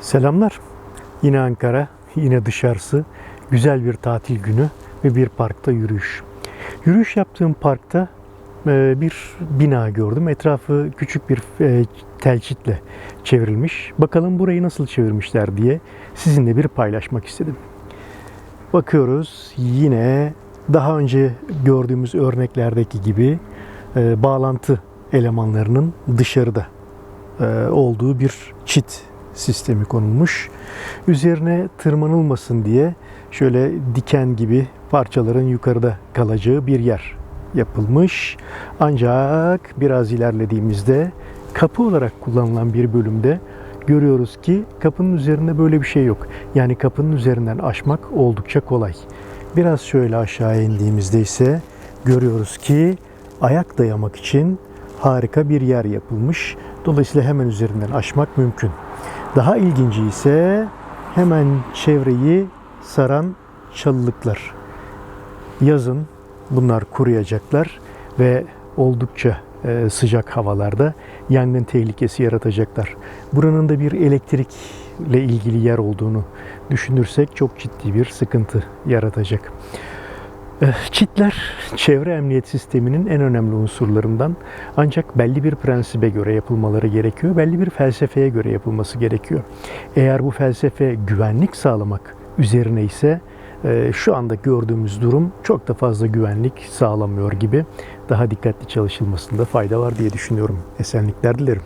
Selamlar. Yine Ankara, yine dışarısı. Güzel bir tatil günü ve bir parkta yürüyüş. Yürüyüş yaptığım parkta e, bir bina gördüm. Etrafı küçük bir e, telçitle çevrilmiş. Bakalım burayı nasıl çevirmişler diye sizinle bir paylaşmak istedim. Bakıyoruz yine daha önce gördüğümüz örneklerdeki gibi e, bağlantı elemanlarının dışarıda olduğu bir çit sistemi konulmuş. Üzerine tırmanılmasın diye şöyle diken gibi parçaların yukarıda kalacağı bir yer yapılmış. Ancak biraz ilerlediğimizde kapı olarak kullanılan bir bölümde görüyoruz ki kapının üzerinde böyle bir şey yok. Yani kapının üzerinden aşmak oldukça kolay. Biraz şöyle aşağı indiğimizde ise görüyoruz ki ayak dayamak için harika bir yer yapılmış. Dolayısıyla hemen üzerinden aşmak mümkün. Daha ilginci ise hemen çevreyi saran çalılıklar. Yazın bunlar kuruyacaklar ve oldukça e, sıcak havalarda yangın tehlikesi yaratacaklar. Buranın da bir elektrikle ilgili yer olduğunu düşünürsek çok ciddi bir sıkıntı yaratacak. Eh, Çitler çevre emniyet sisteminin en önemli unsurlarından ancak belli bir prensibe göre yapılmaları gerekiyor. Belli bir felsefeye göre yapılması gerekiyor. Eğer bu felsefe güvenlik sağlamak üzerine ise eh, şu anda gördüğümüz durum çok da fazla güvenlik sağlamıyor gibi. Daha dikkatli çalışılmasında fayda var diye düşünüyorum. Esenlikler dilerim.